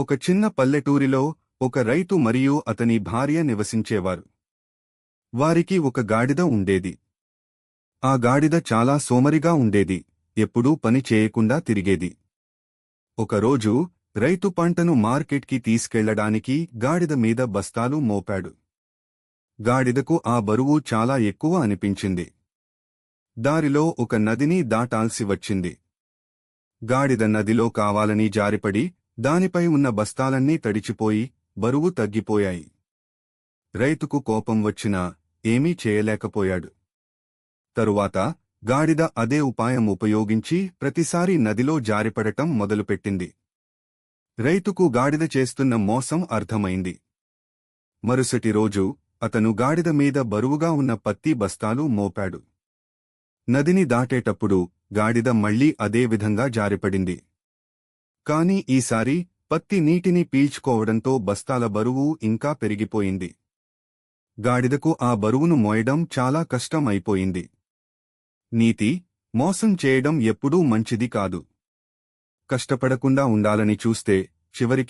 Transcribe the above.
ఒక చిన్న పల్లెటూరిలో ఒక రైతు మరియు అతని భార్య నివసించేవారు. వారికి ఒక గాడిద ఉండేది. ఆ గాడిద చాలా సోమరిగా ఉండేది ఎప్పుడూ పని చేయకుండా తిరిగేది. ఒకరోజు రైతు పంటను మార్కెట్కి తీసుకెళ్ళడానికి గాడిద మీద బస్తాలు మోపాడు. గాడిదకు ఆ బరువు చాలా ఎక్కువ అనిపించింది. దారిలో ఒక నదిని దాటాల్సి వచ్చింది. గాడిద నదిలో కావాలని జారిపడి దానిపై ఉన్న బస్తాలన్నీ తడిచిపోయి బరువు తగ్గిపోయాయి. రైతుకు కోపం వచ్చినా ఏమీ చేయలేకపోయాడు. తరువాత గాడిద అదే ఉపాయం ఉపయోగించి ప్రతిసారి నదిలో జారిపడటం మొదలుపెట్టింది. రైతుకు గాడిద చేస్తున్న మోసం అర్థమైంది. మరుసటి రోజు అతను గాడిద మీద బరువుగా ఉన్న పత్తి బస్తాలు మోపాడు. నదిని దాటేటప్పుడు గాడిద మళ్ళీ అదే విధంగా జారిపడింది. కాని ఈసారి పత్తి నీటిని పీల్చుకోవడంతో బస్తాల బరువు ఇంకా పెరిగిపోయింది. గాడిదకు ఆ బరువును మోయడం చాలా కష్టం అయిపోయింది నీతి మోసం చేయడం ఎప్పుడూ మంచిది కాదు. కష్టపడకుండా ఉండాలని చూస్తే చివరికి